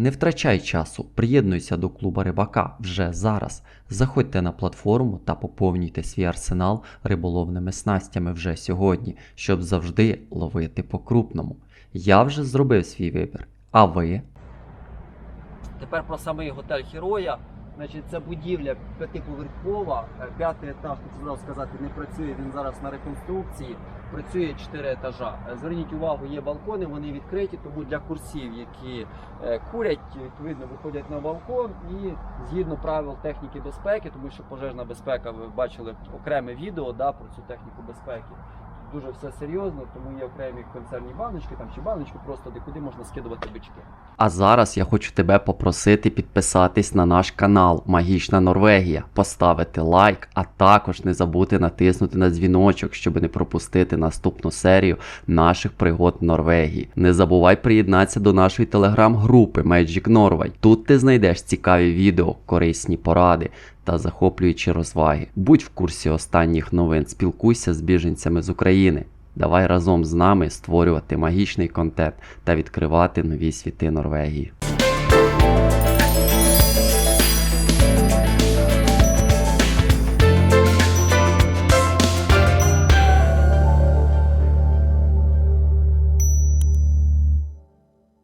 Не втрачай часу, приєднуйся до клуба рибака вже зараз. Заходьте на платформу та поповнюйте свій арсенал риболовними снастями вже сьогодні, щоб завжди ловити по крупному. Я вже зробив свій вибір. А ви? Тепер про самий готель Героя. Значить, це будівля п'ятиповерхова, Е, п'ятий етаж, хочу зразу сказати, не працює. Він зараз на реконструкції. Працює чотири етажа. Е, Зверніть увагу, є балкони, вони відкриті, тому для курсів, які е, курять, відповідно виходять на балкон і згідно правил техніки безпеки, тому що пожежна безпека, ви бачили окреме відео да, про цю техніку безпеки. Дуже все серйозно, тому є окремі концерні баночки там чи баночки, просто де куди можна скидувати бички. А зараз я хочу тебе попросити підписатись на наш канал Магічна Норвегія, поставити лайк, а також не забути натиснути на дзвіночок, щоб не пропустити наступну серію наших пригод в Норвегії. Не забувай приєднатися до нашої телеграм-групи Magic Norway. Тут ти знайдеш цікаві відео, корисні поради та захоплюючі розваги. Будь в курсі останніх новин, спілкуйся з біженцями з України. Давай разом з нами створювати магічний контент та відкривати нові світи Норвегії.